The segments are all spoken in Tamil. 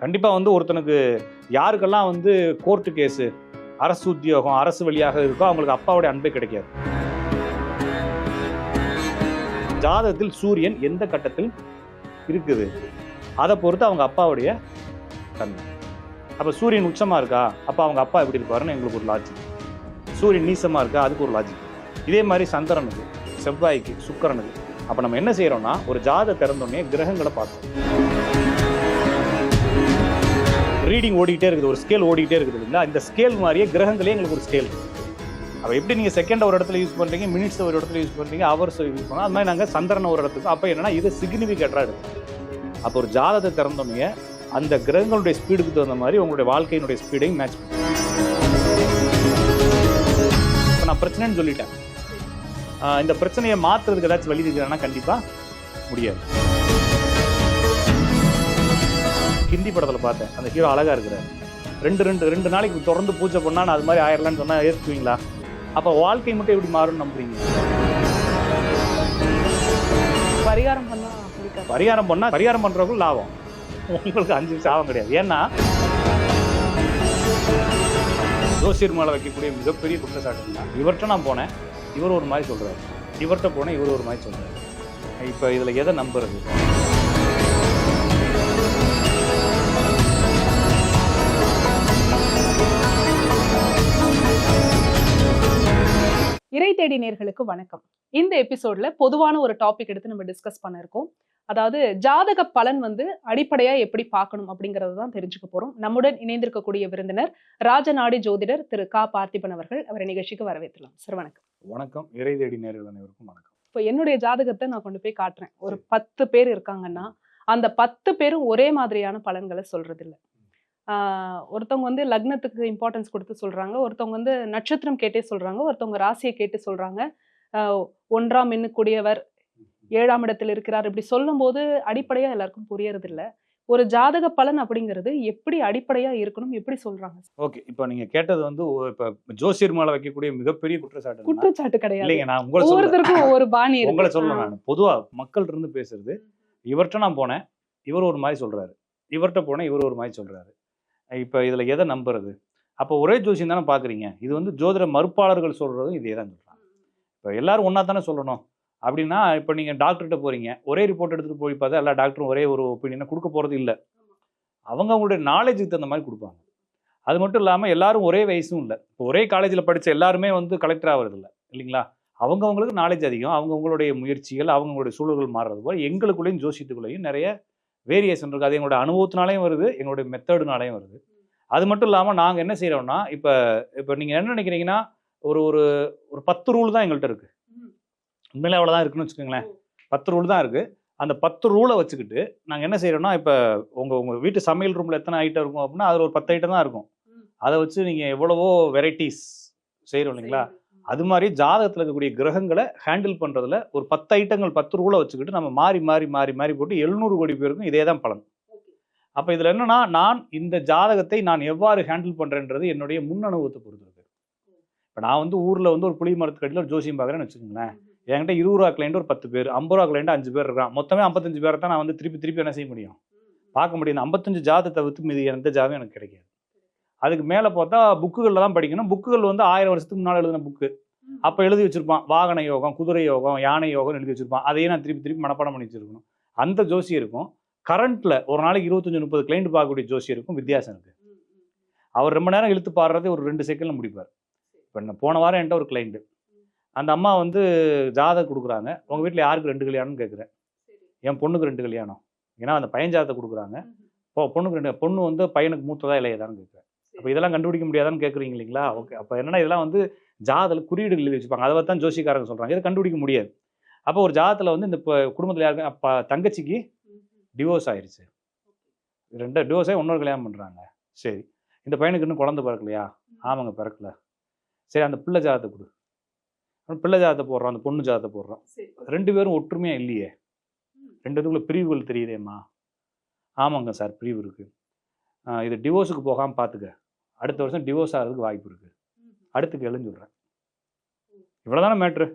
கண்டிப்பாக வந்து ஒருத்தனுக்கு யாருக்கெல்லாம் வந்து கோர்ட்டு கேஸு அரசு உத்தியோகம் அரசு வழியாக இருக்கோ அவங்களுக்கு அப்பாவுடைய அன்பே கிடைக்காது. ஜாதகத்தில் சூரியன் எந்த கட்டத்தில் இருக்குது? அதை பொறுத்து அவங்க அப்பாவுடைய தன்மை. அப்போ சூரியன் உச்சமாக இருக்கா? அப்போ அவங்க அப்பா எப்படி இருப்பாருன்னு எங்களுக்கு ஒரு லாஜிக் சூரியன் நீசமாக இருக்கா? அதுக்கு ஒரு லாஜிக் இதே மாதிரி சந்திரனுக்கு செவ்வாய்க்கு சுக்கரனுக்கு அப்போ நம்ம என்ன செய்கிறோம்னா ஒரு ஜாத திறந்தோடனே கிரகங்களை பார்க்கணும். ரீடிங் ஓடிக்கிட்டே இருக்குது ஒரு ஸ்கேல் ஓடிக்கிட்டே இருக்குது இல்லைங்களா? இந்த ஸ்கேல் மாதிரியே கிரகங்களே எங்களுக்கு ஒரு ஸ்கேல் அப்போ எப்படி நீங்கள் செகண்ட் ஒரு இடத்துல யூஸ் பண்ணுறீங்க மினிட்ஸ் ஒரு இடத்துல யூஸ் பண்ணுறீங்க ஹவர்ஸ் யூஸ் பண்ணோம் அது மாதிரி நாங்கள் சந்திரனை ஒரு இடத்துக்கு. அப்போ என்னென்னா இது சிக்னிஃபிகேட்டராக இருக்குது அப்போ ஒரு ஜாதகத்தை திறந்தோடனே அந்த கிரகங்களுடைய ஸ்பீடுக்கு தகுந்த மாதிரி உங்களுடைய வாழ்க்கையினுடைய ஸ்பீடையும் மேட்ச் இப்போ நான் பிரச்சனைன்னு சொல்லிட்டேன். இந்த பிரச்சனையை மாற்றுறதுக்கு ஏதாச்சும் வழி இருக்கிறேன்னா கண்டிப்பாக முடியாது. ஹிந்தி படத்தில் பார்த்தேன். அந்த ஹீரோ அழகா இருக்கிறார். ரெண்டு ரெண்டு ரெண்டு நாளைக்கு தொடர்ந்து பூஜை பண்ணா நான் அது மாதிரி ஆயிரலாம்னு சொன்னா ஏற்றுக்குவீங்களா அப்போ வாழ்க்கை மட்டும் எப்படி மாறும்னு நம்புறீங்க? பரிகாரம் பண்ணா பிடிக்காது பரிகாரம் பண்ணா பரிகாரம் பண்றவங்களுக்கு லாபம். உங்களுக்கு அஞ்சு ஆபம் கிடையாது. ஏன்னா ஜோசியர் மேலே வைக்கக்கூடிய மிகப்பெரிய குற்றச்சாட்டுன்னா இவர்கிட்ட நான் போனேன் இவர் ஒரு மாதிரி சொல்றாரு. இவர்கிட்ட போனேன் இவர் ஒரு மாதிரி சொல்றாரு. இப்போ இதுல எதை நம்புறது? இறை தேடி நேர்களுக்கு வணக்கம். இந்த எபிசோட்ல பொதுவான ஒரு டாபிக் எடுத்து நம்ம டிஸ்கஸ் பண்ண இருக்கோம். அதாவது ஜாதக பலன் வந்து அடிப்படையா எப்படி பார்க்கணும் அப்படிங்கறத தான் தெரிஞ்சுக்க போறோம். நம்முடன் இணைந்திருக்கக்கூடிய விருந்தினர் ராஜநாடி ஜோதிடர் திரு கா. பார்த்திபன் அவர்கள். அவரை நிகழ்ச்சிக்கு வரவேற்றலாம் சார் வணக்கம். வணக்கம். இறை தேடி நேர்கள் அனைவருக்கும் வணக்கம். இப்போ என்னுடைய ஜாதகத்தை நான் கொண்டு போய் காட்டுறேன். ஒரு பத்து பேர் இருக்காங்கன்னா அந்த பத்து பேரும் ஒரே மாதிரியான பலன்களை சொல்றது இல்ல ஒருத்தவங்க வந்து லக்னத்துக்கு இம்பார்ட்டன்ஸ் கொடுத்து சொல்றாங்க. ஒருத்தவங்க வந்து நட்சத்திரம் கேட்டே சொல்றாங்க. ஒருத்தவங்க ராசியை கேட்டு சொல்றாங்க. ஆஹ் ஒன்றாம் எண்ணுக்கூடியவர் ஏழாம் இடத்தில் இருக்கிறார். இப்படி சொல்லும்போது அடிப்படையா எல்லாருக்கும் புரியறது இல்ல ஒரு ஜாதக பலன் அப்படிங்கிறது எப்படி அடிப்படையா இருக்கணும் எப்படி சொல்றாங்க? ஓகே. இப்போ நீங்க கேட்டது வந்து இப்ப ஜோசியர் மேல வைக்கக்கூடிய மிகப்பெரிய குற்றச்சாட்டு குற்றச்சாட்டு கிடையாது. இல்லைங்க நான் உங்களை ஒவ்வொருத்தருக்கும் ஒவ்வொரு பாணி உங்களை சொல்லணும். நான். பொதுவா மக்கள் இருந்து பேசுறது இவர்கிட்ட நான் போனேன் இவர் ஒரு மாதிரி சொல்றாரு. இவர்கிட்ட போனேன் இவர் ஒரு மாதிரி சொல்றாரு. இப்போ இதில் எதை நம்புறது? அப்போ ஒரே ஜோசியம் தானே பார்க்குறீங்க இது வந்து ஜோதிட மறுப்பாளர்கள் சொல்கிறதும் இதே தான் சொல்கிறாங்க இப்போ எல்லாரும் ஒன்றா தானே சொல்லணும். அப்படின்னா இப்போ நீங்கள் டாக்டர்கிட்ட போகிறீங்க ஒரே ரிப்போர்ட் எடுத்துகிட்டு போய் பார்த்தா எல்லா டாக்டரும் ஒரே ஒரு ஒப்பீனியனை கொடுக்க போகிறது இல்லை. அவங்க அவங்களுடைய நாலேஜுக்கு தகுந்த மாதிரி கொடுப்பாங்க. அது மட்டும் இல்லாமல் எல்லாரும் ஒரே வயசும் இல்லை. இப்போ ஒரே காலேஜில் படித்த எல்லாருமே வந்து கலெக்டர் ஆகிறது இல்லை. இல்லைங்களா? அவங்கவங்களுக்கு நாலேஜ் அதிகம். அவங்கவுங்களுடைய முயற்சிகள் அவங்கவுங்களுடைய சூழல்கள் மாறுறது போல் எங்களுக்குள்ளேயும் ஜோசியத்துக்குள்ளேயும் நிறைய வேரியேஷன் இருக்குது அது எங்களுடைய அனுபவத்தினாலையும் வருது எங்களுடைய மெத்தடுனாலையும் வருது. அது மட்டும் இல்லாமல் நாங்கள் என்ன செய்கிறோம்னா இப்போ இப்போ நீங்கள் என்ன நினைக்கிறீங்கன்னா ஒரு ஒரு ஒரு பத்து ரூல் தான் எங்கள்கிட்ட இருக்குது உண்மையிலே அவ்வளோதான் இருக்குன்னு வச்சுக்கோங்களேன். பத்து ரூல் தான் இருக்குது அந்த பத்து ரூலை வச்சுக்கிட்டு நாங்கள் என்ன செய்கிறோம்னா இப்போ உங்கள் உங்கள் வீட்டு சமையல் ரூமில் எத்தனை ஐட்டம் இருக்கும் அப்படின்னா அதில் ஒரு பத்து ஐட்டம் தான் இருக்கும். அதை வச்சு நீங்கள் எவ்வளவோ வெரைட்டிஸ் செய்கிறோம் இல்லைங்களா? அது மாதிரி ஜாதகத்தில் இருக்கக்கூடிய கிரகங்களை ஹேண்டில் பண்ணுறதுல ஒரு பத்து ஐட்டங்கள் பத்து ரூலை வச்சுக்கிட்டு நம்ம மாறி மாறி மாறி மாறி போட்டு எழுநூறு கோடி பேருக்கும் இதே தான் பலன். அப்போ இதில் என்னன்னா நான் இந்த ஜாதகத்தை நான் எவ்வாறு ஹேண்டில் பண்ணுறேன்றது என்னுடைய முன் அனுபவத்தை பொறுத்து இருக்கு இப்போ நான் வந்து ஊரில் வந்து ஒரு புளி மரத்துக்கடியில் ஒரு ஜோசியம் பார்க்குறேன்னு வச்சுக்கோங்களேன். என்கிட்ட இருபது ரூபா கிளைண்ட் ஒரு பத்து பேர் ஐம்பது ரூபா கிளைண்ட் அஞ்சு பேர் இருக்கான். மொத்தமே ஐம்பத்தஞ்சு பேரை தான் நான் வந்து திருப்பி திருப்பி என்ன செய்ய முடியும்? பார்க்க முடியும். ஐம்பத்தஞ்சு ஜாதத்தை வித்து மீது எந்த ஜாதகம் எனக்கு கிடைக்காது. அதுக்கு மேலே பார்த்தா புக்குகளில் தான் படிக்கணும். புக்குகள் வந்து ஆயிரம் வருஷத்துக்கு முன்னால் எழுதின புக்கு. அப்போ எழுதி வச்சிருப்பான். வாகன யோகம் குதிரை யோகம் யானை யோகம் எழுதி வச்சிருப்பான். அதையே நான் திருப்பி திருப்பி மனப்பாடம் பண்ணி வச்சிருக்கணும். அந்த ஜோசி இருக்கும். கரண்ட்ல ஒரு நாளைக்கு இருபத்தஞ்சு முப்பது கிளைண்ட் பார்க்கக்கூடிய ஜோசி இருக்கும். வித்தியாசம் இருக்கு. அவர் ரொம்ப நேரம் இழுத்து பாடுறதே ஒரு ரெண்டு செகண்ட்ல முடிப்பார். இப்போ நான் போன வாரம் என்கிட்ட ஒரு கிளைண்ட் அந்த அம்மா வந்து ஜாதகம் கொடுக்குறாங்க. உங்க வீட்டில் யாருக்கு ரெண்டு கல்யாணம்னு கேட்குறேன் என் பொண்ணுக்கு ரெண்டு கல்யாணம். ஏன்னா அந்த பையன் ஜாதகத்தை கொடுக்குறாங்க. பொ- பொண்ணுக்கு ரெண்டு பொண்ணு வந்து பையனுக்கு மூத்ததா இளையதான்னு கேட்குறேன் அப்போ இதெல்லாம் கண்டுபிடிக்க முடியாதான்னு கேட்குறீங்க இல்லைங்களா? ஓகே. அப்போ என்னன்னா இதெல்லாம் வந்து ஜாதகத்தில் குறியீடுகள் எழுதி வச்சுப்பாங்க. அதை தான் ஜோசிக்காரங்க சொல்கிறாங்க இதை கண்டுபிடிக்க முடியாது. அப்போ ஒரு ஜாதகத்தில் வந்து இந்த இப்போ குடும்பத்தில் யாருக்கு அப்பா தங்கச்சிக்கு டிவோர்ஸ் ஆயிருச்சு. ரெண்டு டிவோர்ஸ் ஆகி இன்னொரு கல்யாணம் பண்ணுறாங்க சரி. இந்த பையனுக்கு இன்னும் குழந்தை பிறக்கலையா? ஆமாங்க பிறக்கல. சரி அந்த பிள்ளை ஜாதத்தை கொடு. பிள்ளை ஜாதத்தை போடுறான் அந்த பொண்ணு ஜாதத்தை போடுறான். ரெண்டு பேரும் ஒற்றுமையாக இல்லையே? ரெண்டு இதுக்குள்ள பிரிவுகள் தெரியுதேம்மா? ஆமாங்க சார் பிரிவு இருக்குது இது டிவோர்ஸுக்கு போகாமல் பார்த்துக்க அடுத்த வருஷம் டிவோர்ஸ் ஆகிறதுக்கு வாய்ப்பு இருக்குது அடுத்து கேளுன்னு சொல்கிறேன் இவ்வளோதானே மேட்ரு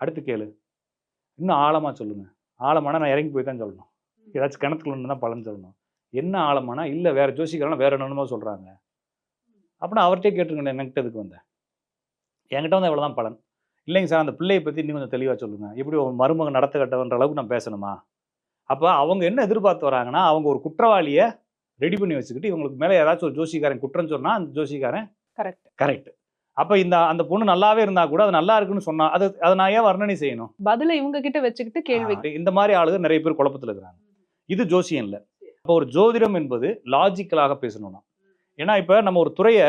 அடுத்து கேளு. இன்னும் ஆழமாக சொல்லுங்க. ஆழமான நான் இறங்கி போய் தான் சொல்லணும் ஏதாச்சும் கிணத்துல ஒன்று தான் பலன் சொல்லணும். என்ன ஆழமானா இல்லை வேற ஜோசிக்காரனா வேற என்னமோ சொல்றாங்க. அப்படின்னா அவர்கிட்டே கேட்டுருங்க என்கிட்ட இதுக்கு வந்தேன் என்கிட்ட வந்து எவ்வளோதான் பலன். இல்லைங்க சார் அந்த பிள்ளையை பற்றி இன்னும் கொஞ்சம் தெளிவாக சொல்லுங்க. எப்படி ஒரு மருமகன் நடத்த கட்டவன்ற அளவுக்கு நான் பேசணுமா? அப்போ அவங்க என்ன எதிர்பார்த்து வராங்கன்னா அவங்க ஒரு குற்றவாளியை ரெடி பண்ணி வச்சுக்கிட்டு இவங்களுக்கு மேலே ஏதாச்சும் ஒரு ஜோசிக்காரன் குற்றம் சொன்னா அந்த ஜோசிக்காரன் கரெக்ட் கரெக்ட் அப்போ இந்த அந்த பொண்ணு நல்லாவே இருந்தா கூட அது நல்லா இருக்குன்னு சொன்னா அது அதை நான் ஏன் வர்ணனை செய்யணும்? பதில இவங்க கிட்ட வச்சுக்கிட்டு கேள்வி. இந்த மாதிரி ஆளுங்க நிறைய பேர் குழப்பத்தில் இருக்கிறாங்க. இது ஜோசியம் இல்லை இப்போ ஒரு ஜோதிடம் என்பது லாஜிக்கலாக பேசணும்னா. ஏன்னா இப்போ நம்ம ஒரு துறையை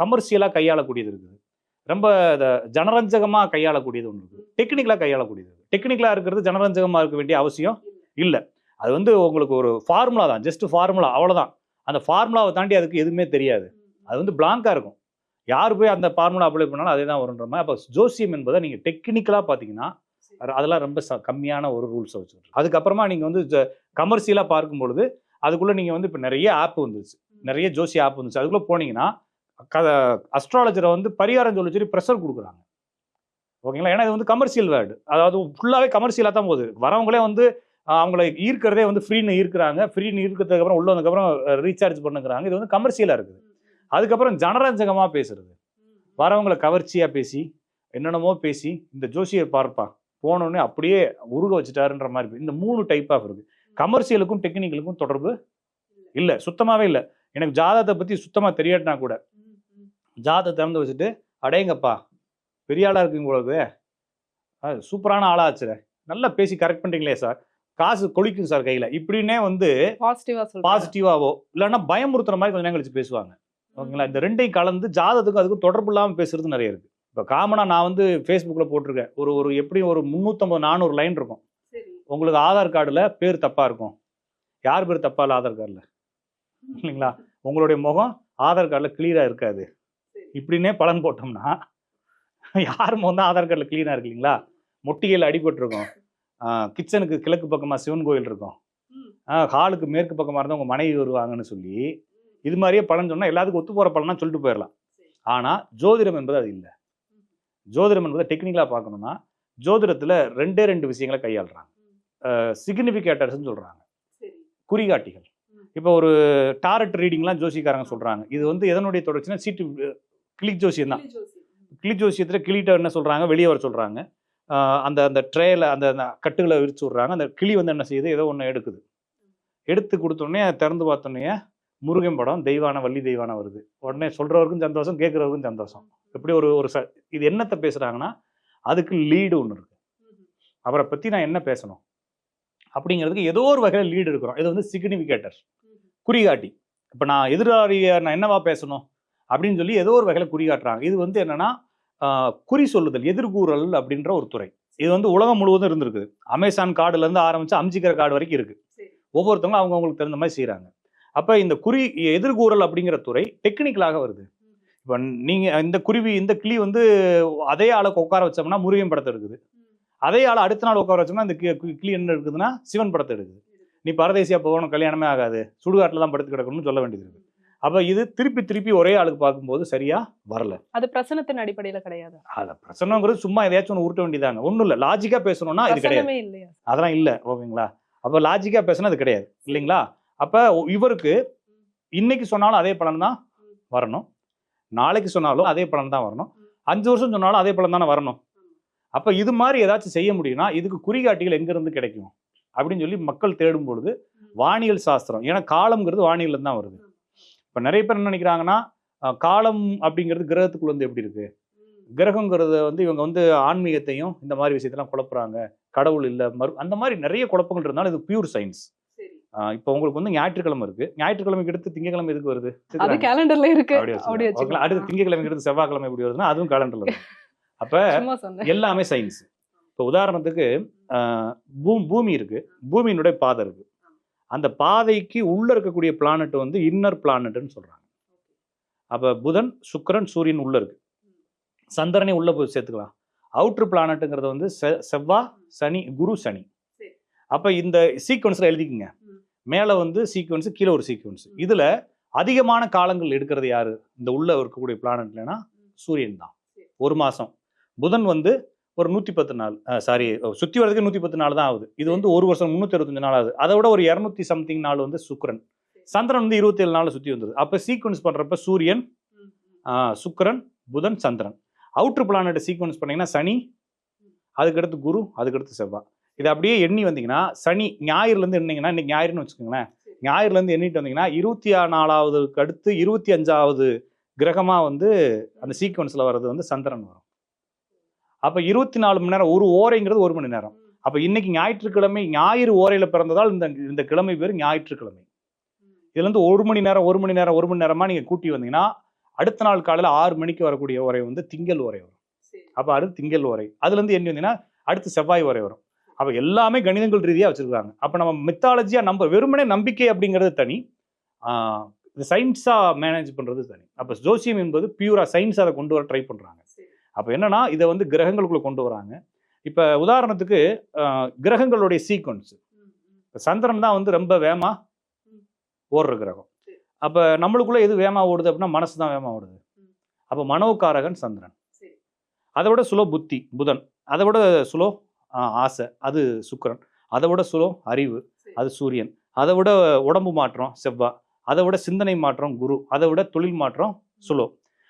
கமர்ஷியலாக கையாளக்கூடியது இருக்குது. ரொம்ப ஜனரஞ்சகமாக கையாளக்கூடியது ஒன்று இருக்குது. டெக்னிக்கலாக கையாளக்கூடியது. டெக்னிக்கலாக இருக்கிறது ஜனரஞ்சகமாக இருக்க வேண்டிய அவசியம் இல்லை. அது வந்து உங்களுக்கு ஒரு ஃபார்முலா தான் ஜஸ்ட் ஃபார்முலா அவ்வளோதான் அந்த ஃபார்முலாவை தாண்டி அதுக்கு எதுவுமே தெரியாது. அது வந்து பிளாங்காக இருக்கும். யார் போய் அந்த ஃபார்முலா அப்ளை பண்ணாலும் அதே தான் வருன்ற மாதிரி. அப்போ ஜோசியம் என்பதை நீங்கள் டெக்னிக்கலாக பார்த்தீங்கன்னா அது- அதெல்லாம் ரொம்ப ச- கம்மியான ஒரு ரூல்ஸை வச்சுருக்கு அதுக்கப்புறமா நீங்கள் வந்து கமர்ஷியலாக பார்க்கும் பொழுது அதுக்குள்ளே நீங்கள் வந்து இப்போ நிறைய ஆப் வந்துருச்சு. நிறைய ஜோசி ஆப் வந்துச்சு அதுக்குள்ளே போனீங்கன்னா க அஸ்ட்ராலஜரை வந்து பரிகாரம் சொல்லி சொல்லி ப்ரெஷர் கொடுக்குறாங்க. ஓகேங்களா? ஏன்னா இது வந்து கமர்ஷியல் வேர்டு அதாவது ஃபுல்லாகவே கமர்ஷியலாக தான் போகுது. வரவங்களே வந்து அவங்கள ஈர்க்கிறதே வந்து ஃப்ரீன்னு ஈர்க்கிறாங்க. ஃப்ரீன்னு ஈர்க்கிறதுக்கப்புறம் உள்ள வந்ததுக்கப்புறம் ரீசார்ஜ் பண்ணுங்கிறாங்க. இது வந்து கமர்ஷியலாக இருக்குது. அதுக்கப்புறம் ஜனரஞ்சகமாக பேசுறது. வரவங்களை கவர்ச்சியாக பேசி என்னென்னமோ பேசி இந்த ஜோசியர் பார்ப்பா போனோடனே அப்படியே உருக வச்சுட்டாருன்ற மாதிரி இந்த மூணு டைப் ஆஃப் இருக்குது கமர்ஷியலுக்கும் டெக்னிக்கலுக்கும் தொடர்பு இல்லை. சுத்தமாகவே இல்லை. எனக்கு ஜாதகத்தை பற்றி சுத்தமாக தெரியாட்டினா கூட ஜாதகத்தை திறந்து வச்சுட்டு அடேங்கப்பா பெரிய ஆளாக இருக்குங்க உங்களுக்கு அது சூப்பரான ஆளாச்சுற நல்லா பேசி கரெக்ட் பண்ணுறீங்களே சார் காசு கொளிக்கும் சார் கையில். இப்படின்னே வந்து பாசிட்டிவாவோ இல்லைன்னா பயமுறுத்துற மாதிரி கொஞ்சம் நேரம் கழிச்சு பேசுவாங்க. ஓகேங்களா? இந்த ரெண்டையும் கலந்து ஜாதகத்துக்கும் அதுக்கும் தொடர்பு இல்லாமல் பேசுறது நிறைய இருக்கு. இப்போ காமனாக நான் வந்து ஃபேஸ்புக்கில் போட்டிருக்கேன். ஒரு ஒரு எப்படியும் ஒரு முந்நூற்றம்பது நானூறு லைன் இருக்கும். உங்களுக்கு ஆதார் கார்டில் பேர் தப்பாக இருக்கும். யார் பேர் தப்பா இல்லை ஆதார் கார்டில்? இல்லைங்களா? உங்களுடைய முகம் ஆதார் கார்டில் கிளியராக இருக்காது. இப்படின்னே பலன் போட்டோம்னா யார் முகம் தான் ஆதார் கார்டில் கிளீனாக இருக்கு இல்லைங்களா? மொட்டிகையில் அடிபட்டிருக்கும். கிச்சனுக்கு கிழக்கு பக்கமாக சிவன் கோயில் இருக்கும். ஹாலுக்கு மேற்கு பக்கமாக இருந்தால் உங்கள் மனைவி வருவாங்கன்னு சொல்லி இது மாதிரியே பலன் சொன்னால் எல்லாத்துக்கும் ஒத்து போகிற பலனா சொல்லிட்டு போயிடலாம் ஆனால் ஜோதிடம் என்பது அது இல்லை. ஜோதிடம் என்பதை டெக்னிக்கலாக பார்க்கணும்னா ஜோதிடத்தில் ரெண்டே ரெண்டு விஷயங்களை கையாளுறாங்க. சிக்னிஃபிகேட்டர்ஸ்னு சொல்கிறாங்க குறிகாட்டிகள். இப்போ ஒரு டாரட் ரீடிங்லாம் ஜோசிக்காரங்க சொல்கிறாங்க இது வந்து எதனுடைய தொடர்ச்சினா சீட்டு கிளிக் ஜோசியம் தான். கிளி ஜோசியத்தில் கிளிட்ட என்ன சொல்கிறாங்க வெளியே வர சொல்கிறாங்க அந்த அந்த ட்ரேல அந்த அந்த கட்டுகளை விரிச்சு விட்றாங்க. அந்த கிளி வந்து என்ன செய்யுது? ஏதோ ஒன்று எடுக்குது. எடுத்து கொடுத்தோடனே திறந்து பார்த்தோன்னே முருகன் படம் தெய்வான வள்ளி தெய்வான வருது. உடனே சொல்கிறவருக்கும் சந்தோஷம் கேட்குறவருக்கும் சந்தோஷம். எப்படி ஒரு ஒரு ச இது என்னத்தை பேசுகிறாங்கன்னா அதுக்கு லீடு ஒன்று இருக்கு. அவரை பற்றி நான் என்ன பேசணும்? அப்படிங்கிறதுக்கு ஏதோ ஒரு வகையில் லீடு இருக்கிறோம். இது வந்து சிக்னிஃபிகேட்டர் குறிகாட்டி. இப்போ நான் எதிராளிய நான் என்னவா பேசணும்? அப்படின்னு சொல்லி ஏதோ ஒரு வகையில் குறிகாட்டுறாங்க. இது வந்து என்னன்னா குறி சொல்லுதல் எதிர்கூறல் அப்படின்ற ஒரு துறை. இது வந்து உலகம் முழுவதும் இருந்திருக்குது. அமேசான் கார்டுல இருந்து ஆரம்பிச்சு அம்ஜிக்கிற கார்டு வரைக்கும் இருக்கு. ஒவ்வொருத்தவங்களும் அவங்க அவங்களுக்கு தகுந்த மாதிரி செய்கிறாங்க அப்போ இந்த குறி எதிர்கூறல் அப்படிங்கிற துறை டெக்னிக்கலாக வருது. இப்போ நீங்கள் இந்த குருவி இந்த கிளி வந்து அதே ஆளை உட்கார வச்சோம்னா முருகன் படத்தை எடுக்குது. அதே ஆளை அடுத்த நாள் உட்கார வச்சோம்னா இந்த கிளி என்ன இருக்குதுன்னா சிவன் படத்தை எடுக்குது. நீ பரதேசியா போகணும் கல்யாணமே ஆகாது. சுடுகாட்டில் தான் படுத்து கிடக்கணும்னு சொல்ல வேண்டியது இருக்கு. அப்போ இது திருப்பி திருப்பி ஒரே ஆளுக்கு பார்க்கும்போது சரியா வரல. அது பிரசனத்தின் அடிப்படையில கிடையாது. அது பிரச்சனைங்கிறது சும்மா எதையாச்சும் ஒன்று உருட்ட வேண்டியதாங்க ஒன்றும் இல்லை. லாஜிக்காக பேசணும்னா இது கிடையாது. அதெல்லாம் இல்லை ஓகேங்களா? அப்போ லாஜிக்காக பேசினா அது கிடையாது இல்லைங்களா? அப்போ இவருக்கு இன்னைக்கு சொன்னாலும் அதே பலன் தான் வரணும். நாளைக்கு சொன்னாலும் அதே பலன் தான் வரணும். அஞ்சு வருஷம் சொன்னாலும் அதே பலன் தானே வரணும். அப்போ இது மாதிரி ஏதாச்சும் செய்ய முடியும்னா இதுக்கு குறிகாட்டிகள் எங்கேருந்து கிடைக்கும்? அப்படின்னு சொல்லி மக்கள் தேடும் பொழுது வானியல் சாஸ்திரம். ஏன்னா காலம்ங்கிறது வானியல்ல தான் வருது. இப்போ நிறைய பேர் என்ன நினைக்கிறாங்கன்னா காலம் அப்படிங்கிறது கிரகத்துக்குள்ள வந்து எப்படி இருக்கு? கிரகங்கிறத வந்து இவங்க வந்து ஆன்மீகத்தையும் இந்த மாதிரி விஷயத்தெல்லாம் குழப்புறாங்க. கடவுள் இல்லை மறு அந்த மாதிரி நிறைய குழப்பங்கள் இருந்தாலும் இது பியூர் சயின்ஸ் இப்போ உங்களுக்கு வந்து ஞாயிற்றுக்கிழமை இருக்கு. ஞாயிற்றுக்கிழமைக்கு எடுத்து திங்கக்கிழமை எதுக்கு வருது? அது கேலண்டர்ல இருக்கு? அடுத்து திங்கக்கிழமைக்கு எடுத்து செவ்வாய்க்கிழமை எப்படி வருதுன்னா அதுவும் கேலண்டர்ல வரும் அப்ப எல்லாமே சயின்ஸ் இப்போ உதாரணத்துக்கு பூமி இருக்கு. பூமியினுடைய பாதை இருக்கு. அந்த பாதைக்கு உள்ள இருக்கக்கூடிய பிளானட் வந்து இன்னர் பிளானட்னு சொல்றாங்க. அப்ப புதன் சுக்கிரன் சூரியன் உள்ள இருக்கு. சந்திரனை உள்ள போய் சேர்த்துக்கலாம். அவுட்ரு பிளானட்டுங்கிறது வந்து செ- செவ்வாய் சனி குரு சனி. அப்ப இந்த சீக்வன்ஸ்ல எழுதிக்கங்க. மேல வந்து சீக்வன்ஸ் கீழே ஒரு சீக்வன்ஸ் இதுல அதிகமான காலங்கள் எடுக்கிறது யாரு? இந்த உள்ள இருக்கக்கூடிய பிளானட்லனா சூரியன் தான். ஒரு மாசம். புதன் வந்து ஒரு நூற்றி பத்து நாள் சாரி சுற்றி வரதுக்கு நூற்றி பத்து நாள் தான் ஆகுது. இது வந்து ஒரு வருஷம் முந்நூற்றி அறுபத்தஞ்சு நாள் ஆகுது. அதை விட ஒரு இரநூத்தி சம்திங் நாள் வந்து சுக்கிரன். சந்திரன் வந்து இருபத்தேழு நாள் சுற்றி வந்தது. அப்போ சீக்வன்ஸ் பண்ணுறப்ப சூரியன் சுக்கிரன் புதன் சந்திரன். அவுட்ரு பிளானட்டை சீக்வன்ஸ் பண்ணீங்கன்னா சனி அதுக்கடுத்து குரு அதுக்கடுத்து செவ்வாய் இது அப்படியே எண்ணி வந்தீங்கன்னா சனி ஞாயிறுலேருந்து எண்ணிங்கன்னா இன்னைக்கு ஞாயிறுன்னு வச்சுக்கோங்களேன். ஞாயிறுலேருந்து எண்ணிட்டு வந்தீங்கன்னா இருபத்தி நாலாவதுக்கு அடுத்து இருபத்தி அஞ்சாவது கிரகமாக வந்து அந்த சீக்வன்ஸில் வர்றது வந்து சந்திரன் வரும். அப்போ இருபத்தி நாலு மணி நேரம் ஒரு ஓரைங்கிறது ஒரு மணி நேரம். அப்போ இன்னைக்கு ஞாயிற்றுக்கிழமை ஞாயிறு ஓரையில் பிறந்ததால் இந்த இந்த கிழமை பேர் ஞாயிற்றுக்கிழமை. இதுல இருந்து ஒரு மணி நேரம் ஒரு மணி நேரம் ஒரு மணி நேரமா நீங்க கூட்டி வந்தீங்கன்னா அடுத்த நாள் காலையில ஆறு மணிக்கு வரக்கூடிய உரை வந்து திங்கள் உரை வரும். அப்ப அடுத்து திங்கள் உரை அதுல இருந்து என்ன வந்தீங்கன்னா அடுத்து செவ்வாய் உரை வரும். அப்ப எல்லாமே கணிதங்கள் ரீதியா வச்சிருக்காங்க அப்ப நம்ம மித்தாலஜியா நம்ப வெறுமனே நம்பிக்கை அப்படிங்கிறது தனி. இது சயின்ஸா மேனேஜ் பண்றது தனி. அப்ப ஜோசியம் என்பது பியூரா சயின்ஸ் அதை கொண்டு வர ட்ரை பண்றாங்க. அப்ப என்னன்னா இதை வந்து கிரகங்களுக்குள்ள கொண்டு வராங்க. இப்ப உதாரணத்துக்கு கிரகங்களுடைய சீக்வன்ஸ் இப்ப சந்திரன் தான் வந்து ரொம்ப வேகமா ஓடுற கிரகம். அப்ப நம்மளுக்குள்ள எது வேகமா ஓடுது அப்படின்னா மனசு தான் வேகமா ஓடுது. அப்ப மனோகாரகன் சந்திரன். அதை விட சுலோ புத்தி புதன். அதை விட சுலோ ஆசை அது சுக்கிரன். அதை விட சுலோ அறிவு அது சூரியன். அதை விட உடம்பு மாற்றம் செவ்வாய் அதை விட சிந்தனை மாற்றம் குரு. அதை விட தொழில் மாற்றம் சுலோ.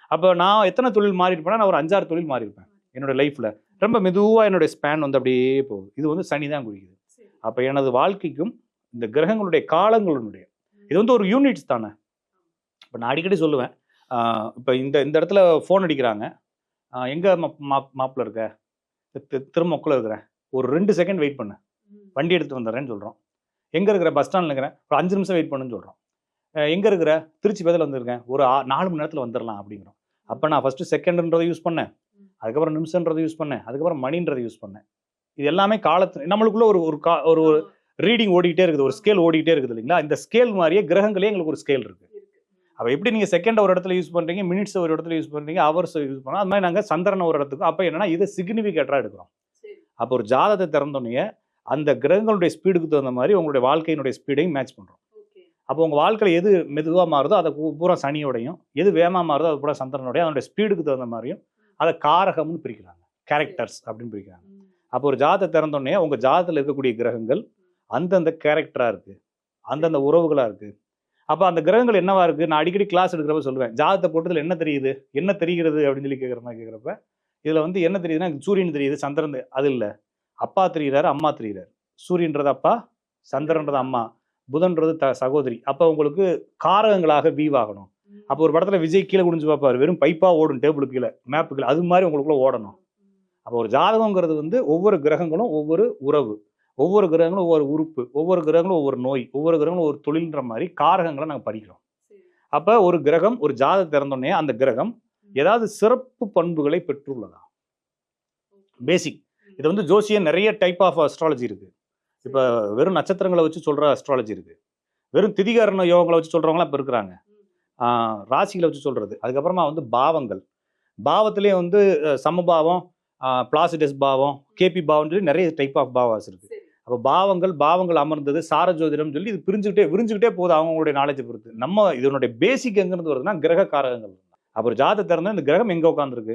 அப்போ நான் எத்தனை தொழில் மாறி இருப்பேன்னா நான் ஒரு அஞ்சாறு தொழில் மாறி இருப்பேன் என்னோட லைஃப்ல ரொம்ப மெதுவா என்னுடைய ஸ்பேன் வந்து அப்படியே போகுது. இது வந்து சனி தான் குறிக்குது. அப்போ எனது வாழ்க்கைக்கும் இந்த கிரகங்களுடைய காலங்களுடைய இது வந்து ஒரு யூனிட்ஸ் தானே. இப்போ நான் அடிக்கடி சொல்லுவேன் இப்போ இந்த இந்த இடத்துல ஃபோன் அடிக்கிறாங்க. எங்க மாப்- மாப் மாப்பிள்ள இருக்க? தி- திருமொக்கில் இருக்கிறேன். ஒரு ரெண்டு செகண்ட் வெயிட் பண்ணு. வண்டி எடுத்து வந்துடுறேன்னு சொல்கிறோம் எங்கே இருக்கிற பஸ் ஸ்டாண்டில் இருக்கிறேன் ஒரு அஞ்சு நிமிஷம் வெயிட் பண்ணுன்னு சொல்கிறோம் எங்கே இருக்கிற? திருச்சி பதில் வந்திருக்கேன். ஒரு நாலு மணி நேரத்தில் வந்துடலாம் அப்படிங்கிறோம். அப்போ நான் ஃபஸ்ட்டு செகண்ட்ன்றதை யூஸ் பண்ணேன். அதுக்கப்புறம் நிமிஷன்றதை யூஸ் பண்ணேன். அதுக்கப்புறம் மணின்றதை யூஸ் பண்ணேன். இது எல்லாமே காலத்து நம்மளுக்குள்ள ஒரு ஒரு கா ஒரு ஒரு ரீடிங் ஓடிக்கிட்டே இருக்குது. ஒரு ஸ்கேல் ஓடிக்கிட்டே இருக்குது இல்லைங்களா? இந்த ஸ்கேல் மாதிரியே கிரகங்களே எங்களுக்கு ஒரு ஸ்கேல் இருக்குது அப்போ எப்படி நீங்கள் செகண்ட் ஒரு இடத்துல யூஸ் பண்ணுறீங்க மினிட்ஸ் ஒரு இடத்துல யூஸ் பண்ணுறீங்க ஹவர்ஸ் யூஸ் பண்ணோம் அது மாதிரி நாங்கள் சந்திரன் ஒரு இடத்துக்கும் அப்போ என்னன்னா இதை சிக்னிஃபிகேட்டராக எடுக்கிறோம். அப்போ ஒரு ஜாதகத்தை திறந்தோடனே அந்த கிரகங்களுடைய ஸ்பீடுக்கு தகுந்த மாதிரி உங்களுடைய வாழ்க்கையினுடைய ஸ்பீடையும் மேட்ச் பண்ணுறோம் அப்போ உங்கள் வாழ்க்கையில் எது மெதுவாக மாறுதோ அதை பூரா சனியோடையும் எது வேகமாக மாறுதோ அது பூரா சந்திரனோடையும் அதனுடைய ஸ்பீடுக்கு தகுந்த மாதிரியும் அதை காரகம்னு பிரிக்கிறாங்க. கேரக்டர்ஸ் அப்படின்னு பிரிக்கிறாங்க. அப்போ ஒரு ஜாதத்தை திறந்தோடனே உங்கள் ஜாதத்தில் இருக்கக்கூடிய கிரகங்கள் அந்தந்த கேரக்டராக இருக்குது அந்தந்த உறவுகளாக இருக்குது அப்போ அந்த கிரகங்கள் என்னவா இருக்குது நான் அடிக்கடி கிளாஸ் எடுக்கிறப்ப சொல்லுவேன் ஜாதத்தை போட்டதில் என்ன தெரியுது? என்ன தெரிகிறது? அப்படின்னு சொல்லி கேட்குற மாதிரி கேட்குறப்ப இதில் வந்து என்ன தெரியுதுன்னா சூரியன் தெரியுது சந்திரன் அது இல்லை. அப்பா தெரிகிறாரு அம்மா தெரிகிறாரு சூரியன்றது அப்பா சந்திரன்றது அம்மா. புதன்றது த சகோதரி. அப்போ உங்களுக்கு காரகங்களாக வீவாகணும் அப்போ ஒரு படத்தில் விஜய் கீழே குடிஞ்சு பார்ப்பார். வெறும் பைப்பாக ஓடும் டேபிளுக்கு கீழே மேப்பு கீழே. அது மாதிரி உங்களுக்குள்ளே ஓடணும். அப்போ ஒரு ஜாதகங்கிறது வந்து ஒவ்வொரு கிரகங்களும் ஒவ்வொரு உறவு. ஒவ்வொரு கிரகங்களும் ஒவ்வொரு உறுப்பு. ஒவ்வொரு கிரகங்களும் ஒவ்வொரு நோய். ஒவ்வொரு கிரகங்களும் ஒரு தொழில்ன்ற மாதிரி காரகங்களை நாங்கள் படிக்கிறோம். அப்போ ஒரு கிரகம் ஒரு ஜாதகம் திறந்தோடனே அந்த கிரகம் ஏதாவது சிறப்பு பண்புகளை பெற்றுள்ளதா? பேசிக் இது வந்து ஜோசியம் நிறைய டைப் ஆஃப் அஸ்ட்ராலஜி இருக்குது இப்போ வெறும் நட்சத்திரங்களை வச்சு சொல்ற அஸ்ட்ராலஜி இருக்கு. வெறும் திதிகரண யோகங்களை வச்சு சொல்றவங்களாம் இப்போ இருக்கிறாங்க. ராசிகளை வச்சு சொல்றது. அதுக்கப்புறமா வந்து பாவங்கள். பாவத்திலே வந்து சமபாவம் பிளாசிடஸ் பாவம் கேபி பாவம்னு சொல்லி நிறைய டைப் ஆஃப் பாவாஸ் இருக்கு. அப்போ பாவங்கள் பாவங்கள் அமர்ந்தது சாரஜோதிடம் சொல்லி இது பிரிஞ்சுக்கிட்டே விரிஞ்சுக்கிட்டே போகுது அவங்களுடைய நாலேஜை பொறுத்து. நம்ம இதனுடைய பேசிக் எங்கிருந்து வருதுன்னா கிரக காரகங்கள் அப்போ ஒரு ஜாதத்தை திறந்தா இந்த கிரகம் எங்க உட்காந்துருக்கு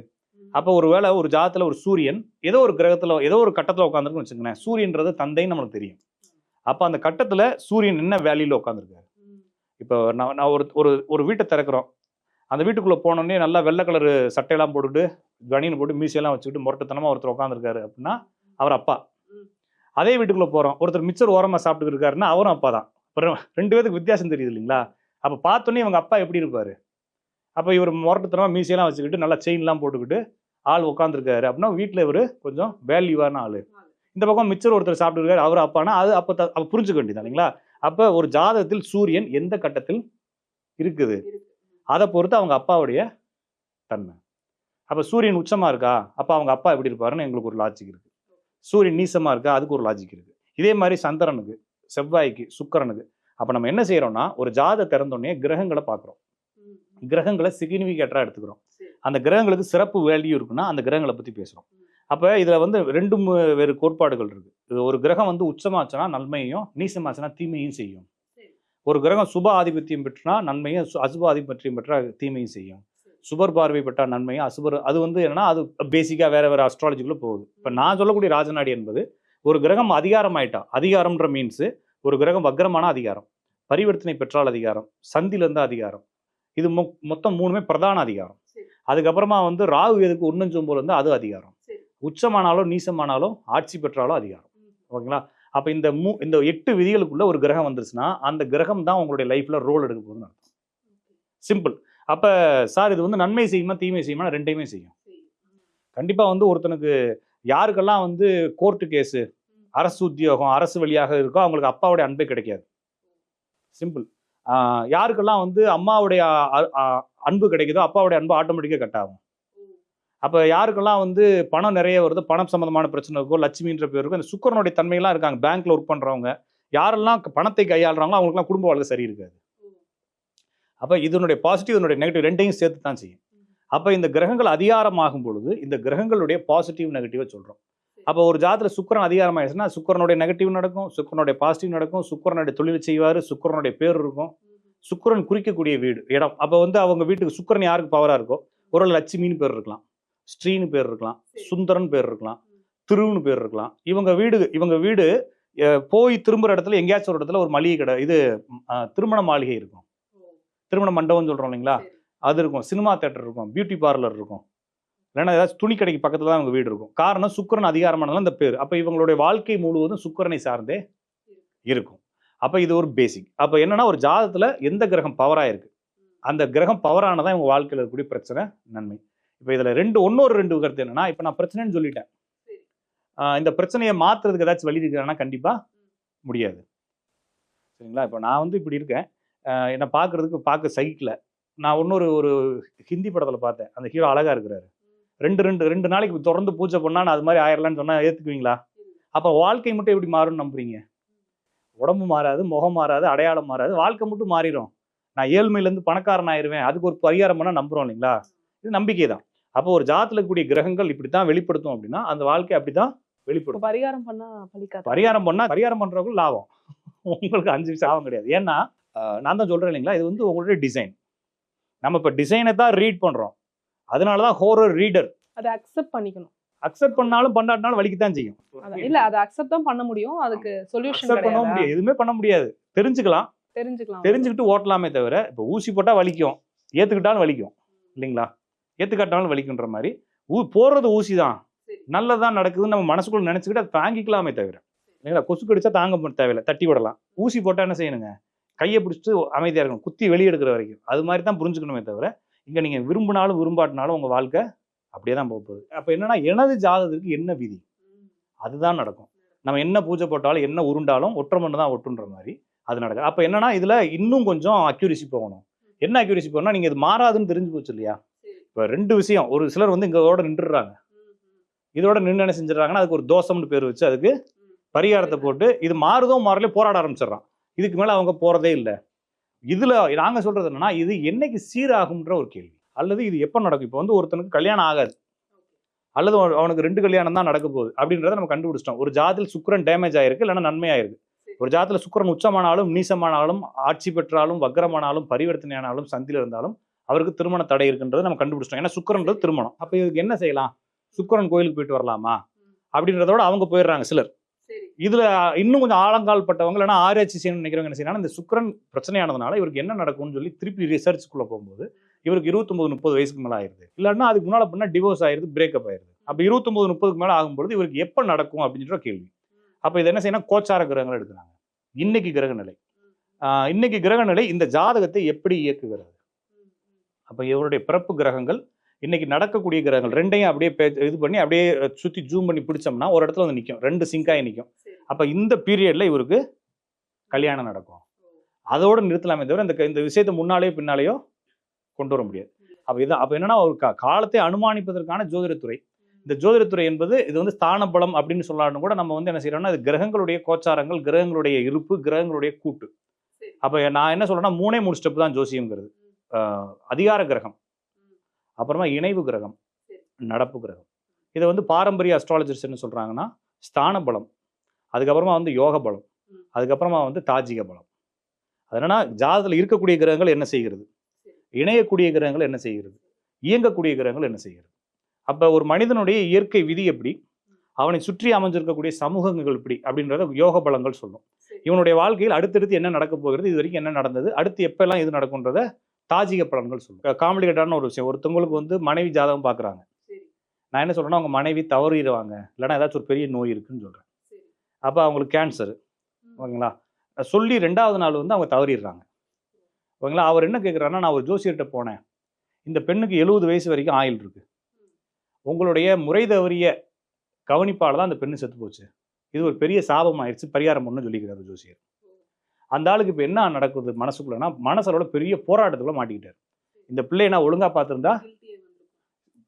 அப்போ ஒரு வேளை ஒரு ஜாதத்தில் ஒரு சூரியன் ஏதோ ஒரு கிரகத்துல ஏதோ ஒரு கட்டத்தில் உட்காந்துருக்குன்னு வச்சுக்கோங்களேன் சூரியன்றது தந்தைன்னு நம்மளுக்கு தெரியும். அப்போ அந்த கட்டத்துல சூரியன் என்ன வேலையில் உட்காந்துருக்காரு இப்போ நான் நான் ஒரு ஒரு ஒரு வீட்டை திறக்கிறோம். அந்த வீட்டுக்குள்ள போனோடனே நல்லா வெள்ளை கலரு சட்டையெல்லாம் போட்டுட்டு கணின்னு போட்டு மீசையெல்லாம் வச்சுக்கிட்டு முரட்டுத்தனமா ஒருத்தர் உட்காந்துருக்காரு அப்படின்னா அவர் அப்பா. அதே வீட்டுக்குள்ள போறோம். ஒருத்தர் மிச்சர் ஓரமா சாப்பிட்டு இருக்காருன்னா அவரும் அப்பா தான். அப்புறம் ரெண்டு பேருக்கு வித்தியாசம் தெரியுது இல்லைங்களா? அப்ப பார்த்தோன்னே இவங்க அப்பா எப்படி இருப்பாரு? அப்ப இவர் முரட்டுத்தனமா மீசையெல்லாம் வச்சுக்கிட்டு நல்லா செயின்லாம் போட்டுக்கிட்டு ஆள் உட்காந்துருக்காரு அப்படின்னா வீட்டில் இவர் கொஞ்சம் வேல்யூவான ஆள். இந்த பக்கம் மிச்சர் ஒருத்தர் சாப்பிட்டுருக்காரு அவர் அப்பானா அது அப்போ த- புரிஞ்சுக்க வேண்டியது இல்லைங்களா? அப்போ ஒரு ஜாதகத்தில் சூரியன் எந்த கட்டத்தில் இருக்குது? அதை பொறுத்து அவங்க அப்பாவுடைய தன்மை. அப்போ சூரியன் உச்சமாக இருக்கா? அப்போ அவங்க அப்பா எப்படி இருப்பாருன்னு எங்களுக்கு ஒரு லாஜிக் இருக்குது சூரியன் நீசமாக இருக்கா? அதுக்கு ஒரு லாஜிக் இருக்குது இதே மாதிரி சந்திரனுக்கு செவ்வாய்க்கு சுக்கரனுக்கு அப்போ நம்ம என்ன செய்கிறோம்னா ஒரு ஜாத திறந்தோடனே கிரகங்களை பார்க்குறோம். கிரகங்களை சிக்னிஃபிகேட்டராக எடுத்துக்கிறோம். அந்த கிரகங்களுக்கு சிறப்பு வேல்யூ இருக்குன்னா அந்த கிரகங்களை பற்றி பேசுகிறோம் அப்போ இதில் வந்து ரெண்டு வேறு கோட்பாடுகள் இருக்குது ஒரு கிரகம் வந்து உச்சமாச்சுன்னா நன்மையும் நீசமாச்சுன்னா தீமையும் செய்யும். ஒரு கிரகம் சுப ஆதிபத்தியம் பெற்றுனா நன்மையும் அசுப ஆதிபத்தியம் பெற்றால் தீமையும் செய்யும். சுபர் பார்வை பெற்றால் நன்மையும் அசுபர் அது வந்து என்னன்னா அது பேசிக்காக வேற வேற அஸ்ட்ராலஜிக்குள்ளே போகுது. இப்போ நான் சொல்லக்கூடிய ராஜநாடி என்பது ஒரு கிரகம் அதிகாரம் ஆயிட்டா அதிகாரம்ன்ற மீன்ஸு ஒரு கிரகம் வக்ரமான அதிகாரம். பரிவர்த்தனை பெற்றால் அதிகாரம் சந்திலிருந்து அதிகாரம். இது மொ மொத்தம் மூணுமே பிரதான அதிகாரம். அதுக்கப்புறமா வந்து ராகு எதுக்கு உன்னஞ்சொம்போல் வந்து அது அதிகாரம். உச்சமானாலும் நீசமானாலும் ஆட்சி பெற்றாலும் அதிகாரம். ஓகேங்களா? அப்போ இந்த மூ இந்த எட்டு விதிகளுக்குள்ள ஒரு கிரகம் வந்துருச்சுன்னா அந்த கிரகம் தான் உங்களுடைய லைஃப்ல ரோல் எடுக்க போகுதுன்னு அர்த்தம். சிம்பிள் அப்போ சார் இது வந்து நன்மை செய்யுமா தீமை செய்யுமா ரெண்டையுமே செய்யும். கண்டிப்பாக வந்து ஒருத்தனுக்கு யாருக்கெல்லாம் வந்து கோர்ட்டு கேஸு அரசு உத்தியோகம் அரசு வழியாக இருக்கோ அவங்களுக்கு அப்பாவுடைய அன்பே கிடைக்காது. சிம்பிள் யாருக்கெல்லாம் வந்து அம்மாவுடைய அன்பு கிடைக்குதோ அப்பாவுடைய அன்பு ஆட்டோமேட்டிக்காக கட் ஆகும். அப்போ யாருக்கெல்லாம் வந்து பணம் நிறைய வருது பணம் சம்மந்தமான பிரச்சனை இருக்கோ லட்சுமின்ற பேர் இருக்கோ இந்த சுக்கரனுடைய தன்மையெல்லாம் இருக்காங்க. பேங்க்ல ஒர்க் பண்ணுறவங்க யாரெல்லாம் பணத்தை கையாளுறாங்களோ அவங்களுக்குலாம் குடும்ப வாழ்க்கை சரி இருக்காது. அப்போ இதனுடைய பாசிட்டிவ் இதனுடைய நெகட்டிவ் ரெண்டையும் சேர்த்து தான் செய்யும். அப்போ இந்த கிரகங்கள் அதிகாரமாகும் பொழுது இந்த கிரகங்களுடைய பாசிட்டிவ் நெகட்டிவாக சொல்கிறோம் அப்போ ஒரு ஜாதத்தில் சுக்கரன் அதிகாரமாயிடுச்சுன்னா சுக்கரனுடைய நெகட்டிவ் நடக்கும் சுக்கரனுடைய பாசிட்டிவ் நடக்கும் சுக்கரனுடைய தொழில் செய்வார் சுக்கரனுடைய பேர் இருக்கும். சுக்கிரன் குறிக்கக்கூடிய வீடு இடம். அப்போ வந்து அவங்க வீட்டுக்கு சுக்கிரன் யாருக்கு பவராக இருக்கோ? ஒரு லட்சுமின்னு பேர் இருக்கலாம். ஸ்ரீன்னு பேர் இருக்கலாம். சுந்தரன் பேர் இருக்கலாம். திருவுன்னு பேர் இருக்கலாம். இவங்க வீடு இவங்க வீடு போய் திரும்புற இடத்துல எங்கேயாச்சும் ஒரு இடத்துல ஒரு மளிகை கடை இது திருமண மாளிகை இருக்கும். திருமண மண்டபம் சொல்றோம் இல்லைங்களா? அது இருக்கும். சினிமா தேட்டர் இருக்கும். பியூட்டி பார்லர் இருக்கும். இல்லைன்னா ஏதாச்சும் துணி கடைக்கு பக்கத்துல தான் அவங்க வீடு இருக்கும். காரணம் சுக்கிரன் அதிகாரமானதுல இந்த பேர். அப்போ இவங்களுடைய வாழ்க்கை முழுவதும் சுக்கிரனை சார்ந்தே இருக்கும். அப்போ இது ஒரு பேசிக் அப்போ என்னன்னா ஒரு ஜாதகத்துல எந்த கிரகம் பவரா இருக்கு? அந்த கிரகம் பவரானதான் இவங்க வாழ்க்கையில் இருக்கக்கூடிய பிரச்சனை நன்மை. இப்போ இதுல ரெண்டு ஒன்னொரு ரெண்டு கருத்து என்னன்னா இப்போ நான் பிரச்சனைன்னு சொல்லிட்டேன். இந்த பிரச்சனையை மாத்துறதுக்கு ஏதாச்சும் வழி இருக்கிறான்னா கண்டிப்பா முடியாது. சரிங்களா? இப்போ நான் வந்து இப்படி இருக்கேன். என்னை பார்க்கறதுக்கு பார்க்க சகிக்கல. நான் இன்னொரு ஒரு ஹிந்தி படத்துல பார்த்தேன். அந்த ஹீரோ அழகா இருக்கிறாரு. ரெண்டு ரெண்டு ரெண்டு நாளைக்கு தொடர்ந்து பூஜை பண்ணா நான் அது மாதிரி ஆயிரலாம்னு சொன்னா ஏத்துக்குவீங்களா? அப்போ வாழ்க்கை மட்டும் எப்படி மாறும்னு நம்புறீங்க? உடம்பு மாறாது முகம் மாறாது அடையாளம் மாறாது வாழ்க்கை மட்டும் மாறிடும் நான் ஏழ்மையிலேருந்து பணக்காரன் ஆயிருவேன். அதுக்கு ஒரு பரிகாரம் பண்ணால் நம்புறோம் இல்லைங்களா? இது நம்பிக்கை தான் அப்போ ஒரு ஜாதத்துல இருக்கக்கூடிய கிரகங்கள் இப்படி தான் வெளிப்படுத்தும் அப்படின்னா அந்த வாழ்க்கை அப்படி தான் வெளிப்படும் பரிகாரம் பண்ணா பரிகாரம் பண்ணா பரிகாரம் பண்றவங்களுக்கு லாபம். உங்களுக்கு அஞ்சு பைசா ஆகும் கிடையாது. ஏன்னா நான் தான் சொல்றேன் இல்லைங்களா? இது வந்து உங்களுடைய டிசைன் நம்ம இப்போ டிசைனை தான் ரீட் பண்றோம். அதனால தான் ஹோரர் ரீடர் அதை அக்செப்ட் பண்ணிக்கணும். அக்செப்ட் பண்ணாலும் பண்ணாட்டினாலும் வலிக்கு தான் செய்யும். இல்ல அதை அக்செப்ட் தான் பண்ண முடியும். அதுக்கு சொல்யூஷன் பண்ண முடியாது. எதுவுமே பண்ண முடியாது. தெரிஞ்சுக்கலாம். தெரிஞ்சுக்கலாம். தெரிஞ்சுக்கிட்டு ஓட்டலாமே தவிர இப்போ ஊசி போட்டால் வலிக்கும். ஏற்றுக்கிட்டாலும் வலிக்கும். இல்லைங்களா? ஏற்றுக்காட்டாலும் வலிக்குன்ற மாதிரி. ஊ போடுறது ஊசி தான் நல்லதான் நடக்குதுன்னு நம்ம மனசுக்குள்ள நினச்சிக்கிட்டு அதை தாங்கிக்கலாமே தவிர. இல்லைங்களா? கொசு கடிச்சா தாங்க தேவையில்லை. தட்டி விடலாம். ஊசி போட்டால் என்ன செய்யணுங்க? கையை பிடிச்சிட்டு அமைதியாக இருக்கணும். குத்தி வெளியே எடுக்கிற வரைக்கும். அது மாதிரி தான் புரிஞ்சுக்கணுமே தவிர இங்கே நீங்கள் விரும்பினாலும் விரும்பாட்டினாலும் உங்கள் வாழ்க்கை அப்படியே தான் போக போகுது. அப்போ என்னன்னா எனது ஜாதகத்துக்கு என்ன விதி? அதுதான் நடக்கும். நம்ம என்ன பூஜை போட்டாலும் என்ன உருண்டாலும் ஒற்றை மண்ணு தான் ஒட்டுன்ற மாதிரி அது நடக்குது. அப்போ என்னன்னா இதுல இன்னும் கொஞ்சம் அக்யூரிசி போகணும். என்ன அக்யூரிசி போகணும்னா நீங்க இது மாறாதுன்னு தெரிஞ்சு போச்சு இல்லையா? இப்போ ரெண்டு விஷயம். ஒரு சிலர் வந்து இங்கோட நின்றுடுறாங்க. இதோட நின்று என்ன செஞ்சிடறாங்கன்னா அதுக்கு ஒரு தோஷம்னு பேர் வச்சு அதுக்கு பரிகாரத்தை போட்டு இது மாறுதோ மாறலே போராட ஆரம்பிச்சிடுறான். இதுக்கு மேல அவங்க போறதே இல்லை. இதுல நாங்க சொல்றது என்னன்னா இது என்னைக்கு சீராகும்ன்ற ஒரு கேள்வி. அல்லது இது எப்போ நடக்கும்? இப்போ வந்து ஒருத்தனுக்கு கல்யாணம் ஆகாது. அல்லது அவ- அவனுக்கு ரெண்டு கல்யாணம் தான் நடக்க போகுது. அப்படின்றத நம்ம கண்டுபிடிச்சிட்டோம். ஒரு ஜாதியில் சுக்கிரன் டேமேஜ் ஆயிருக்கு இல்லைன்னா நன்மையாயிருக்கு. ஒரு ஜாதத்துல சுக்கிரன் உச்சமானாலும் நீசமானாலும் ஆட்சி பெற்றாலும் வக்ரமானாலும் பரிவர்த்தனையானாலும் சந்தில இருந்தாலும் அவருக்கு திருமண தடை இருக்குன்றதை நம்ம கண்டுபிடிச்சிட்டோம். ஏன்னா சுக்கிரன்றது திருமணம். அப்போ இதுக்கு என்ன செய்யலாம்? சுக்கிரன் கோயிலுக்கு போயிட்டு வரலாமா? அப்படின்றதோட அவங்க போயிடுறாங்க சிலர். இதுல இன்னும் கொஞ்சம் ஆழங்கால் பட்டவங்க இல்லைன்னா ஆராய்ச்சி செய்யணும்னு நினைக்கிறவங்க என்ன செய்யணும் இந்த சுக்கிரன் பிரச்சனையானதுனால இவருக்கு என்ன நடக்கும்னு சொல்லி திருப்பி ரிசர்ச்சுக்குள்ள போகும்போது இவருக்கு இருபத்தொன்பது முப்பது வயசுக்கு மேல ஆயிருது. இல்லைன்னா அதுக்கு முன்னால பண்ணா டிவோர்ஸ் ஆயிருது பிரேக்கப் ஆயிருது. அப்ப இருபத்தொன்பது முப்பதுக்கு மேல ஆகும்பொழுது இவருக்கு எப்ப நடக்கும் அப்படின்ற கேள்வி. அப்ப இது என்ன செய்யணும் கோச்சார கிரகங்கள் எடுக்கிறாங்க. இன்னைக்கு கிரக நிலை ஆஹ் இன்னைக்கு கிரக நிலை இந்த ஜாதகத்தை எப்படி இயக்குகிறது? அப்ப இவருடைய பிறப்பு கிரகங்கள் இன்னைக்கு நடக்கக்கூடிய கிரகங்கள் ரெண்டையும் அப்படியே பே- இது பண்ணி அப்படியே சுத்தி ஜூம் பண்ணி பிடிச்சோம்னா ஒரு இடத்துல வந்து நிற்கும் ரெண்டு சிங்காய் நிற்கும் அப்ப இந்த பீரியட்ல இவருக்கு கல்யாணம் நடக்கும். அதோட நிறுத்தலாமே தவிர இந்த இந்த விஷயத்தை முன்னாலேயோ பின்னாலேயோ கொண்டு வர முடியாது. அப்ப இதான் அப்ப என்னன்னா ஒரு காலத்தை அனுமானிப்பதற்கான ஜோதிடத்துறை. இந்த ஜோதிடத்துறை என்பது இது வந்து ஸ்தான பலம் அப்படின்னு சொல்லாலும் கூட நம்ம வந்து என்ன செய்யறோம்னா இது கிரகங்களுடைய கோச்சாரங்கள் கிரகங்களுடைய இருப்பு கிரகங்களுடைய கூட்டு. அப்ப நான் என்ன சொல்றேன்னா மூணே மூணு ஸ்டெப் தான் ஜோசியம்ங்கிறது. அதிகார கிரகம் அப்புறமா இணைவு கிரகம் நடப்பு கிரகம். இதை வந்து பாரம்பரிய அஸ்ட்ராலஜர்ஸ் என்ன சொல்றாங்கன்னா ஸ்தான பலம் அதுக்கப்புறமா வந்து யோக பலம் அதுக்கப்புறமா வந்து தாஜிக பலம் அது என்னன்னா ஜாதகத்தில் இருக்கக்கூடிய கிரகங்கள் என்ன செய்கிறது? இணையக்கூடிய கிரகங்கள் என்ன செய்கிறது? இயங்கக்கூடிய கிரகங்கள் என்ன செய்கிறது? அப்போ ஒரு மனிதனுடைய இயற்கை விதி எப்படி? அவனை சுற்றி அமைஞ்சிருக்கக்கூடிய சமூகங்கள் எப்படி? அப்படின்றத யோக பலங்கள் சொல்லும். இவனுடைய வாழ்க்கையில் அடுத்தடுத்து என்ன நடக்க போகிறது? இது வரைக்கும் என்ன நடந்தது? அடுத்து எப்பெல்லாம் இது நடக்கும்ன்றத தாஜிக பலன்கள் சொல்லும். காம்ப்ளிகேட்டான ஒரு விஷயம். ஒருத்தவங்களுக்கு வந்து மனைவி ஜாதகம் பார்க்குறாங்க நான் என்ன சொல்றேன்னா அவங்க மனைவி தவறிடுவாங்க. இல்லைன்னா ஏதாச்சும் ஒரு பெரிய நோய் இருக்குன்னு சொல்கிறேன் அப்போ அவங்களுக்கு கேன்சர் ஓகேங்களா? சொல்லி ரெண்டாவது நாள் வந்து அவங்க தவறிடுறாங்க. ஓகேங்களா? அவர் என்ன கேட்குறாருன்னா நான் ஒரு ஜோசியர்கிட்ட போனேன். இந்த பெண்ணுக்கு எழுபது வயசு வரைக்கும் ஆயில் இருக்கு. உங்களுடைய முறை தவறிய கவனிப்பால் தான் அந்த பெண்ணு செத்து போச்சு. இது ஒரு பெரிய சாபம் ஆயிடுச்சு. பரிகாரம் ஒன்று சொல்லிக்கிறாரு ஜோசியர். அந்த ஆளுக்கு இப்போ என்ன நடக்குது மனசுக்குள்ளனா மனசளவுல பெரிய போராட்டத்துக்குள்ள மாட்டிக்கிட்டார். இந்த பிள்ளையை நான் ஒழுங்கா பார்த்துருந்தா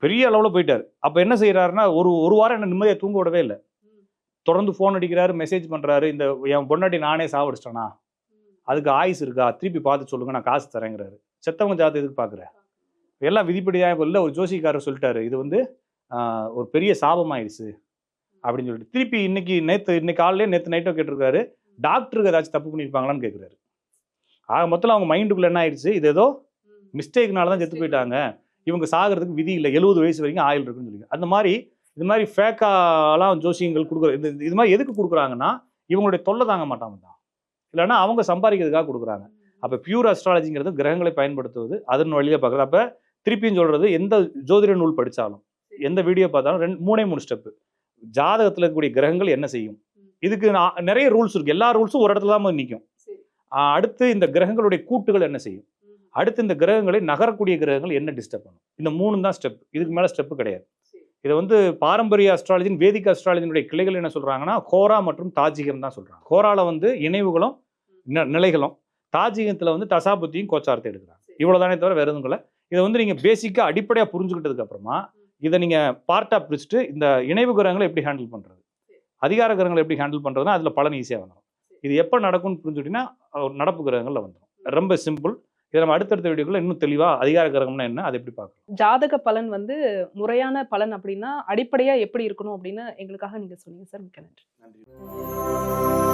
பெரிய அளவில் போயிட்டார். அப்போ என்ன செய்யறாருன்னா ஒரு ஒரு வாரம் என்ன நிம்மதியாக தூங்க விடவே இல்லை. தொடர்ந்து ஃபோன் அடிக்கிறாரு மெசேஜ் பண்றாரு. இந்த என் பொண்டாட்டி நானே சாவடிச்சிட்டேனா? அதுக்கு ஆயுஸ் இருக்கா? திருப்பி பார்த்து சொல்லுங்க நான் காசு தரேங்கிறாரு. செத்தவங்க ஜாதகம் எதுக்கு பார்க்குறேன் எல்லாம் விதிப்படியாக இல்லை ஒரு ஜோசிக்காரர் சொல்லிட்டாரு இது வந்து ஒரு பெரிய சாபமாயிருச்சு அப்படின்னு சொல்லிட்டு. திருப்பி இன்னைக்கு நேற்று இன்னைக்கு காலையிலே நேற்று நைட்டோ கேட்டிருக்காரு டாக்டருக்கு ஏதாச்சும் தப்பு பண்ணியிருப்பாங்களான்னு கேட்குறாரு. ஆக மொத்தத்தில் அவங்க மைண்டுக்குள்ள என்ன ஆயிடுச்சு? இது ஏதோ மிஸ்டேக்னால தான் செத்து போயிட்டாங்க. இவங்க சாகிறதுக்கு விதி இல்லை. எழுபது வயசு வரைக்கும் ஆயில் இருக்குன்னு சொல்லி அந்த மாதிரி இது மாதிரி ஃபேக்காலாம் ஜோசியங்கள் கொடுக்குற இது இது மாதிரி எதுக்கு கொடுக்குறாங்கன்னா இவங்களுடைய தொல்லை தாங்க மாட்டாங்க. தான் இல்லைன்னா அவங்க சம்பாதிக்கிறதுக்காக கொடுக்குறாங்க. அப்போ பியூர் அஸ்ட்ராலஜிங்கிறது கிரகங்களை பயன்படுத்துவது அதன் வழியில பார்க்குறது. அப்போ திருப்பியும் சொல்றது எந்த ஜோதிட நூல் படித்தாலும் எந்த வீடியோ பார்த்தாலும் ரெண்டு மூணே மூணு ஸ்டெப்பு ஜாதகத்தில் இருக்கக்கூடிய கிரகங்கள் என்ன செய்யும்? இதுக்கு நிறைய ரூல்ஸ் இருக்கு. எல்லா ரூல்ஸும் ஒரு இடத்துல தான் நிற்கும் அடுத்து இந்த கிரகங்களுடைய கூட்டுகள் என்ன செய்யும்? அடுத்து இந்த கிரகங்களை நகரக்கூடிய கிரகங்கள் என்ன டிஸ்டர்ப் பண்ணும்? இந்த மூணு தான் ஸ்டெப் இதுக்கு மேலே ஸ்டெப்பு கிடையாது. இதை வந்து பாரம்பரிய அஸ்ட்ராலஜின் வேதிக் அஸ்ட்ராலஜினுடைய கிளைகள் என்ன சொல்றாங்கன்னா கோரா மற்றும் தாஜிகம் தான் சொல்றாங்க. கோரால வந்து இணைவுகளும் நிலைகளும் தாஜிகத்துல வந்து தசாபுத்தியும் கோச்சாரத்தை எடுக்கிறாங்க. இவ்வளவுதானே தவிர வேற எதுவும் இல்லை. இதை வந்து நீங்க பேசிக்கா அடிப்படையா புரிஞ்சுக்கிட்டதுக்கு அப்புறமா இதை நீங்க பார்ட்டா பிரிச்சுட்டு இந்த இணைவு கிரகங்களை எப்படி ஹேண்டில் பண்றது? அதிகார கிரகங்களை எப்படி ஹேண்டில் பண்றதுன்னா அதுல பலன் ஈஸியா வந்துடும் இது எப்போ நடக்கும்னு புரிஞ்சுக்கிட்டீங்கன்னா ஒரு நடப்பு கிரகங்கள்ல வந்துடும் ரொம்ப சிம்பிள் இதை நம்ம அடுத்தடுத்த வீடியோக்குள்ள இன்னும் தெளிவா அதிகார கிரகம்னா என்ன அதை எப்படி பார்க்கலாம்? ஜாதக பலன் வந்து முறையான பலன் அப்படின்னா அடிப்படையா எப்படி இருக்கணும் அப்படின்னு எங்களுக்காக நீங்க சொன்னீங்க. சார் மிக்க நன்றி. நன்றி.